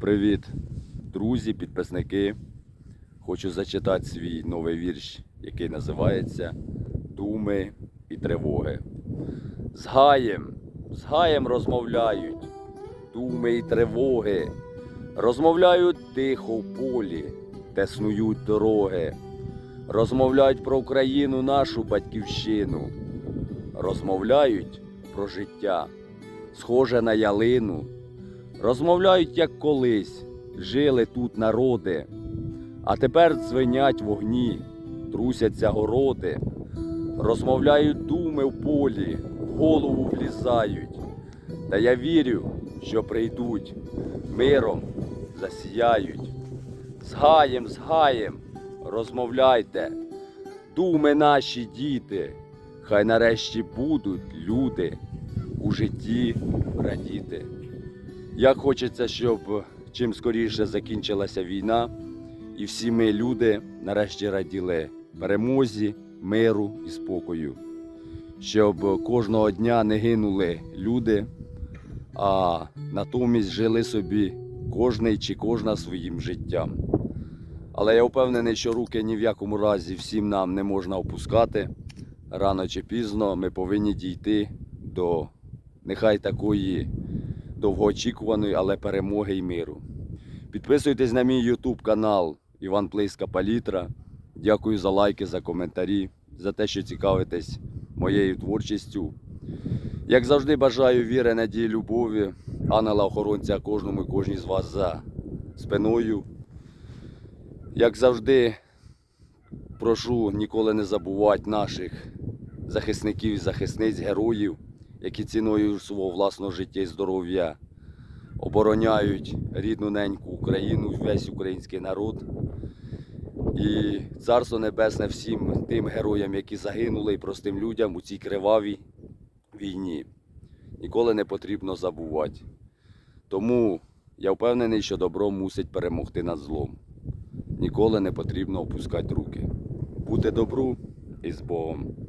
Привіт, друзі, підписники. Хочу зачитати свій новий вірш, який називається Думи і тривоги. З гаєм, з гаєм розмовляють, думи і тривоги. Розмовляють тихо в полі, де снують дороги. Розмовляють про Україну, нашу батьківщину. Розмовляють про життя, схоже на ялину. Розмовляють, як колись, жили тут народи, а тепер дзвенять вогні, трусяться городи, розмовляють думи в полі, в голову влізають. Та я вірю, що прийдуть, миром засіяють. З гаєм, з гаєм, розмовляйте, думи наші діти, хай нарешті будуть люди у житті радіти. Як хочеться, щоб чим скоріше закінчилася війна, і всі ми, люди, нарешті раділи перемозі, миру і спокою, щоб кожного дня не гинули люди, а натомість жили собі кожний чи кожна своїм життям. Але я впевнений, що руки ні в якому разі всім нам не можна опускати. Рано чи пізно ми повинні дійти до нехай такої довгоочікуваної, але перемоги і миру. Підписуйтесь на мій YouTube канал Іван Плейська Палітра. Дякую за лайки, за коментарі, за те, що цікавитесь моєю творчістю. Як завжди, бажаю віри, надії, любові, ангела-охоронця кожному і кожній з вас за спиною. Як завжди, прошу ніколи не забувати наших захисників і захисниць, героїв, які ціною свого власного життя і здоров'я обороняють рідну неньку Україну, весь український народ. І царство небесне всім тим героям, які загинули, і простим людям у цій кривавій війні. Ніколи не потрібно забувати. Тому я впевнений, що добро мусить перемогти над злом. Ніколи не потрібно опускати руки. Бути добру і з Богом.